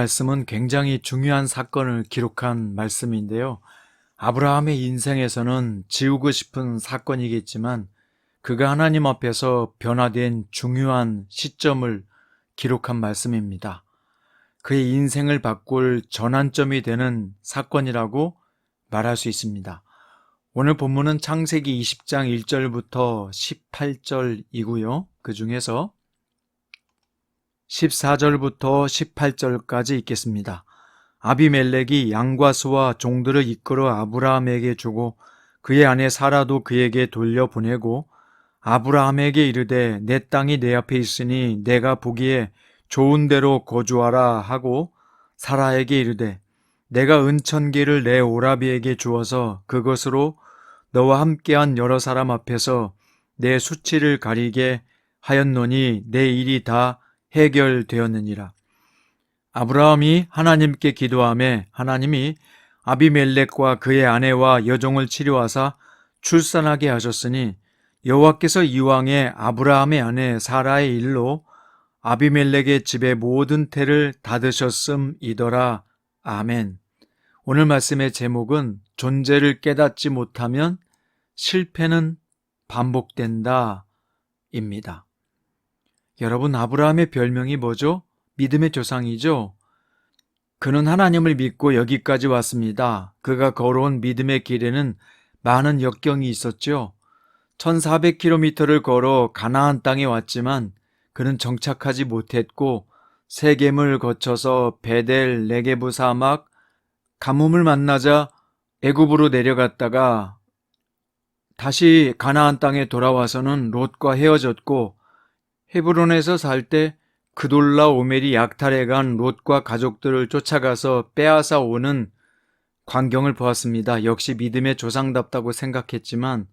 말씀은 굉장히 중요한 사건을 기록한 말씀인데요. 아브라함의 인생에서는 지우고 싶은 사건이겠지만 그가 하나님 앞에서 변화된 중요한 시점을 기록한 말씀입니다. 그의 인생을 바꿀 전환점이 되는 사건이라고 말할 수 있습니다. 오늘 본문은 창세기 20장 1절부터 18절이고요. 그 중에서 14절부터 18절까지 읽겠습니다. 아비멜렉이 양과 소와 종들을 이끌어 아브라함에게 주고 그의 아내 사라도 그에게 돌려보내고 아브라함에게 이르되 내 땅이 내 앞에 있으니 내가 보기에 좋은 대로 거주하라 하고 사라에게 이르되 내가 은천기를 내 오라비에게 주어서 그것으로 너와 함께한 여러 사람 앞에서 내 수치를 가리게 하였노니 내 일이 다 해결되었느니라. 아브라함이 하나님께 기도함에 하나님이 아비멜렉과 그의 아내와 여종을 치료하사 출산하게 하셨으니 여호와께서 이왕에 아브라함의 아내 사라의 일로 아비멜렉의 집의 모든 태를 닫으셨음이더라. 아멘. 오늘 말씀의 제목은 존재를 깨닫지 못하면 실패는 반복된다. 입니다. 여러분, 아브라함의 별명이 뭐죠? 믿음의 조상이죠? 그는 하나님을 믿고 여기까지 왔습니다. 그가 걸어온 믿음의 길에는 많은 역경이 있었죠. 1400km를 걸어 가나안 땅에 왔지만 그는 정착하지 못했고 세겜을 거쳐서 베델, 네게부 사막, 가뭄을 만나자 애굽으로 내려갔다가 다시 가나안 땅에 돌아와서는 롯과 헤어졌고 헤브론에서 살 때 그돌라 오멜이 약탈해 간 롯과 가족들을 쫓아가서 빼앗아 오는 광경을 보았습니다. 역시 믿음의 조상답다고 생각했지만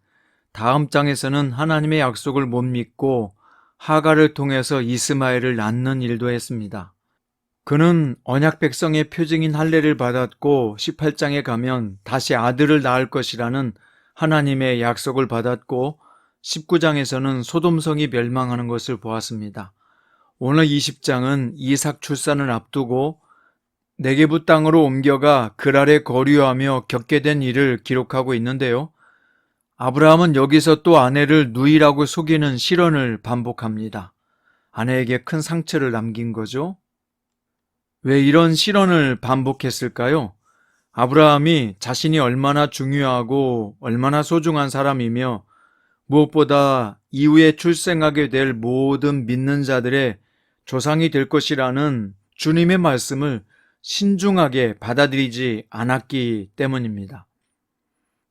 다음 장에서는 하나님의 약속을 못 믿고 하가를 통해서 이스마엘을 낳는 일도 했습니다. 그는 언약 백성의 표징인 할례를 받았고 18장에 가면 다시 아들을 낳을 것이라는 하나님의 약속을 받았고 19장에서는 소돔성이 멸망하는 것을 보았습니다. 오늘 20장은 이삭 출산을 앞두고 네게부 땅으로 옮겨가 그랄에 거류하며 겪게 된 일을 기록하고 있는데요. 아브라함은 여기서 또 아내를 누이라고 속이는 실언을 반복합니다. 아내에게 큰 상처를 남긴 거죠. 왜 이런 실언을 반복했을까요? 아브라함이 자신이 얼마나 중요하고 얼마나 소중한 사람이며 무엇보다 이후에 출생하게 될 모든 믿는 자들의 조상이 될 것이라는 주님의 말씀을 신중하게 받아들이지 않았기 때문입니다.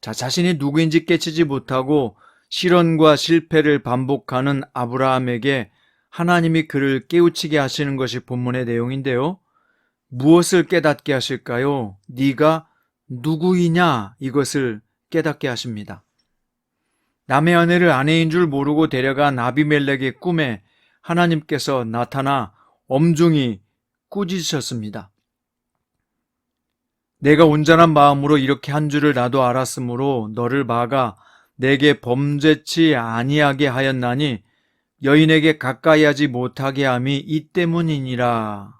자, 자신이 누구인지 깨치지 못하고 실언과 실패를 반복하는 아브라함에게 하나님이 그를 깨우치게 하시는 것이 본문의 내용인데요. 무엇을 깨닫게 하실까요? 네가 누구이냐 이것을 깨닫게 하십니다. 남의 아내를 아내인 줄 모르고 데려간 아비멜렉의 꿈에 하나님께서 나타나 엄중히 꾸짖으셨습니다. 내가 온전한 마음으로 이렇게 한 줄을 나도 알았으므로 너를 막아 내게 범죄치 아니하게 하였나니 여인에게 가까이 하지 못하게 함이 이 때문이니라.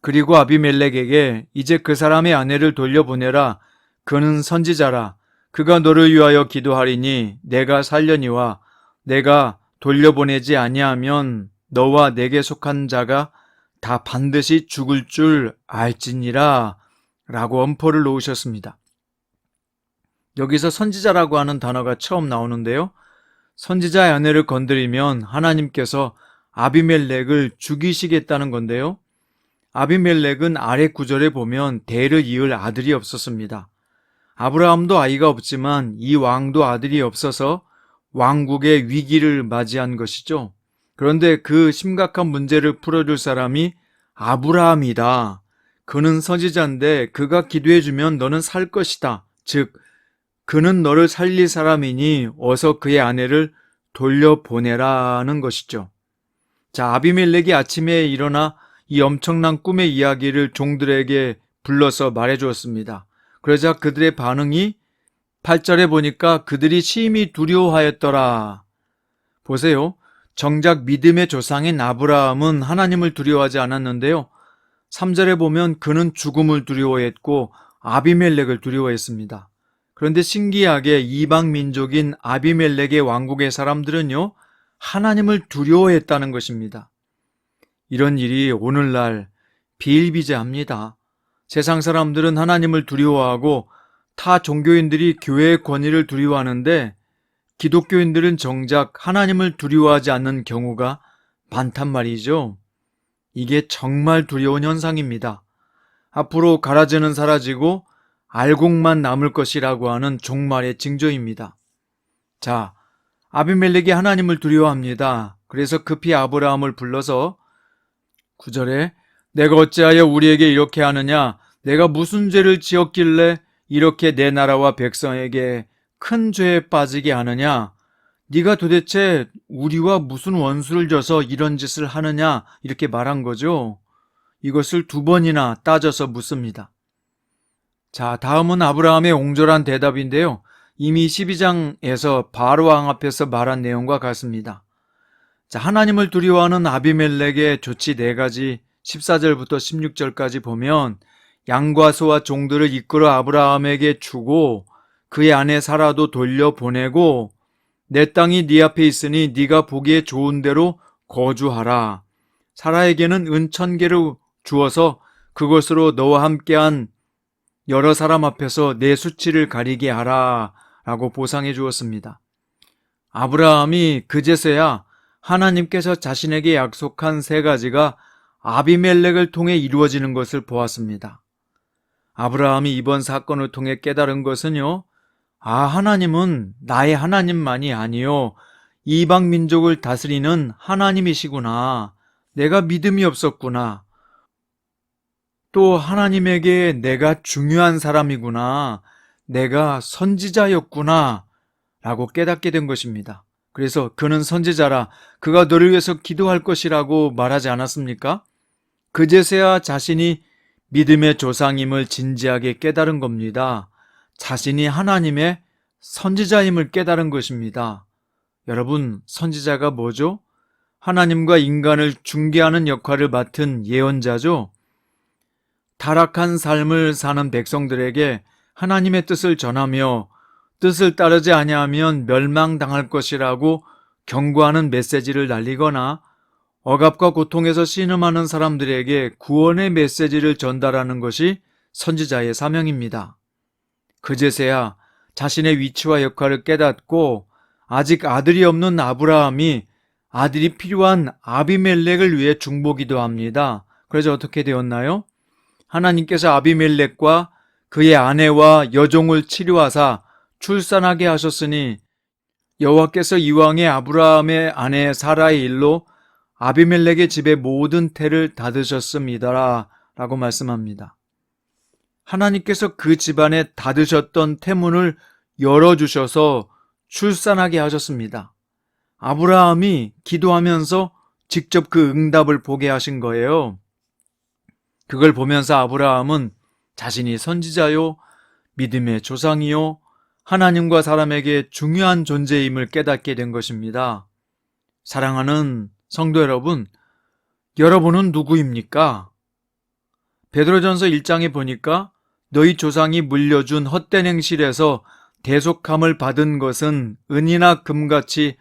그리고 아비멜렉에게 이제 그 사람의 아내를 돌려보내라. 그는 선지자라. 그가 너를 위하여 기도하리니 내가 살려니와 내가 돌려보내지 아니하면 너와 내게 속한 자가 다 반드시 죽을 줄 알지니라 라고 엄포를 놓으셨습니다. 여기서 선지자라고 하는 단어가 처음 나오는데요. 선지자의 아내를 건드리면 하나님께서 아비멜렉을 죽이시겠다는 건데요. 아비멜렉은 아래 구절에 보면 대를 이을 아들이 없었습니다. 아브라함도 아이가 없지만 이 왕도 아들이 없어서 왕국의 위기를 맞이한 것이죠. 그런데 그 심각한 문제를 풀어줄 사람이 아브라함이다. 그는 선지자인데 그가 기도해주면 너는 살 것이다. 즉, 그는 너를 살릴 사람이니 어서 그의 아내를 돌려보내라는 것이죠. 자, 아비멜렉이 아침에 일어나 이 엄청난 꿈의 이야기를 종들에게 불러서 말해 주었습니다. 그러자 그들의 반응이 8절에 보니까 그들이 심히 두려워하였더라. 보세요. 정작 믿음의 조상인 아브라함은 하나님을 두려워하지 않았는데요. 3절에 보면 그는 죽음을 두려워했고 아비멜렉을 두려워했습니다. 그런데 신기하게 이방 민족인 아비멜렉의 왕국의 사람들은요, 하나님을 두려워했다는 것입니다. 이런 일이 오늘날 비일비재합니다. 세상 사람들은 하나님을 두려워하고 타 종교인들이 교회의 권위를 두려워하는데 기독교인들은 정작 하나님을 두려워하지 않는 경우가 많단 말이죠. 이게 정말 두려운 현상입니다. 앞으로 가라지는 사라지고 알곡만 남을 것이라고 하는 종말의 징조입니다. 자, 아비멜렉이 하나님을 두려워합니다. 그래서 급히 아브라함을 불러서 9절에 내가 어찌하여 우리에게 이렇게 하느냐? 내가 무슨 죄를 지었길래 이렇게 내 나라와 백성에게 큰 죄에 빠지게 하느냐? 네가 도대체 우리와 무슨 원수를 져서 이런 짓을 하느냐? 이렇게 말한 거죠. 이것을 두 번이나 따져서 묻습니다. 자, 다음은 아브라함의 옹졸한 대답인데요. 이미 12장에서 바로 왕 앞에서 말한 내용과 같습니다. 자, 하나님을 두려워하는 아비멜렉의 조치 네 가지 14절부터 16절까지 보면 양과 소와 종들을 이끌어 아브라함에게 주고 그의 아내 사라도 돌려보내고 내 땅이 네 앞에 있으니 네가 보기에 좋은 대로 거주하라. 사라에게는 은 천 개를 주어서 그것으로 너와 함께한 여러 사람 앞에서 내 수치를 가리게 하라. 라고 보상해 주었습니다. 아브라함이 그제서야 하나님께서 자신에게 약속한 세 가지가 아비멜렉을 통해 이루어지는 것을 보았습니다. 아브라함이 이번 사건을 통해 깨달은 것은요, 아, 하나님은 나의 하나님만이 아니요. 이방 민족을 다스리는 하나님이시구나. 내가 믿음이 없었구나. 또 하나님에게 내가 중요한 사람이구나. 내가 선지자였구나. 라고 깨닫게 된 것입니다. 그래서 그는 선지자라 그가 너를 위해서 기도할 것이라고 말하지 않았습니까? 그제서야 자신이 믿음의 조상임을 진지하게 깨달은 겁니다. 자신이 하나님의 선지자임을 깨달은 것입니다. 여러분, 선지자가 뭐죠? 하나님과 인간을 중개하는 역할을 맡은 예언자죠? 타락한 삶을 사는 백성들에게 하나님의 뜻을 전하며 뜻을 따르지 아니하면 멸망당할 것이라고 경고하는 메시지를 날리거나 억압과 고통에서 신음하는 사람들에게 구원의 메시지를 전달하는 것이 선지자의 사명입니다. 그제서야 자신의 위치와 역할을 깨닫고 아직 아들이 없는 아브라함이 아들이 필요한 아비멜렉을 위해 중보기도 합니다. 그래서 어떻게 되었나요? 하나님께서 아비멜렉과 그의 아내와 여종을 치료하사 출산하게 하셨으니 여호와께서 이왕의 아브라함의 아내 사라의 일로 아비멜렉의 집의 모든 태를 닫으셨습니다. 라고 말씀합니다. 하나님께서 그 집안에 닫으셨던 태문을 열어주셔서 출산하게 하셨습니다. 아브라함이 기도하면서 직접 그 응답을 보게 하신 거예요. 그걸 보면서 아브라함은 자신이 선지자요, 믿음의 조상이요, 하나님과 사람에게 중요한 존재임을 깨닫게 된 것입니다. 사랑하는 성도 여러분, 여러분은 누구입니까? 베드로전서 1장에 보니까 너희 조상이 물려준 헛된 행실에서 대속함을 받은 것은 은이나 금같이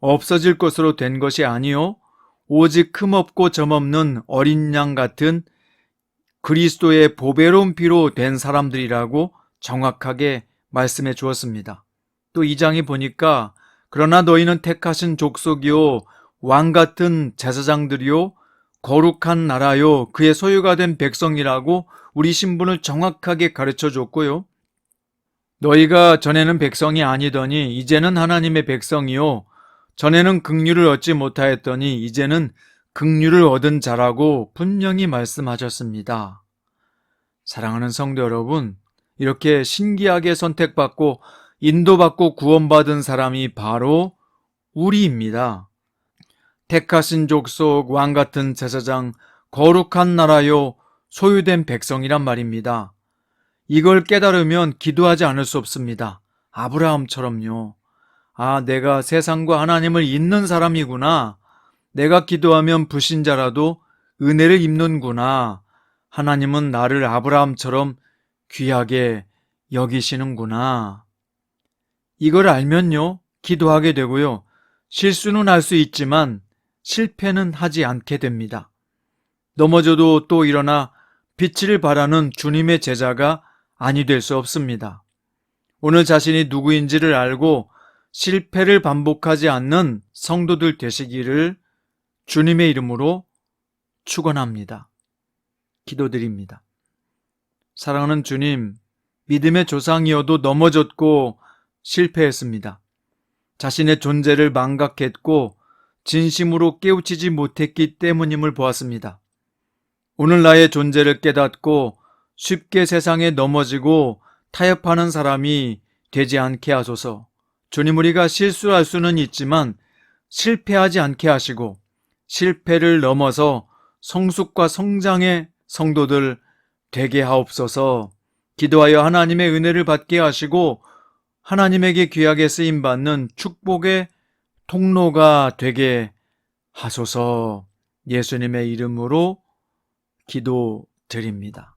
없어질 것으로 된 것이 아니요 오직 흠없고 점없는 어린 양 같은 그리스도의 보배로운 피로 된 사람들이라고 정확하게 말씀해 주었습니다. 또이 장에 보니까 그러나 너희는 택하신 족속이요 왕 같은 제사장들이요 거룩한 나라요 그의 소유가 된 백성이라고 우리 신분을 정확하게 가르쳐 줬고요. 너희가 전에는 백성이 아니더니 이제는 하나님의 백성이요 전에는 극류를 얻지 못하였더니 이제는 극류를 얻은 자라고 분명히 말씀하셨습니다. 사랑하는 성도 여러분, 이렇게 신기하게 선택받고 인도받고 구원받은 사람이 바로 우리입니다. 택하신 족속 왕 같은 제사장 거룩한 나라요 소유된 백성이란 말입니다. 이걸 깨달으면 기도하지 않을 수 없습니다. 아브라함처럼요. 아, 내가 세상과 하나님을 잇는 사람이구나. 내가 기도하면 불신자라도 은혜를 입는구나. 하나님은 나를 아브라함처럼 귀하게 여기시는구나. 이걸 알면요, 기도하게 되고요. 실수는 할 수 있지만 실패는 하지 않게 됩니다. 넘어져도 또 일어나 빛을 발하는 주님의 제자가 아니 될 수 없습니다. 오늘 자신이 누구인지를 알고 실패를 반복하지 않는 성도들 되시기를 주님의 이름으로 축원합니다. 기도드립니다. 사랑하는 주님, 믿음의 조상이어도 넘어졌고 실패했습니다. 자신의 존재를 망각했고 진심으로 깨우치지 못했기 때문임을 보았습니다. 오늘 나의 존재를 깨닫고 쉽게 세상에 넘어지고 타협하는 사람이 되지 않게 하소서. 주님 우리가 실수할 수는 있지만 실패하지 않게 하시고 실패를 넘어서 성숙과 성장의 성도들 되게 하옵소서. 기도하여 하나님의 은혜를 받게 하시고 하나님에게 귀하게 쓰임 받는 축복의 통로가 되게 하소서. 예수님의 이름으로 기도드립니다.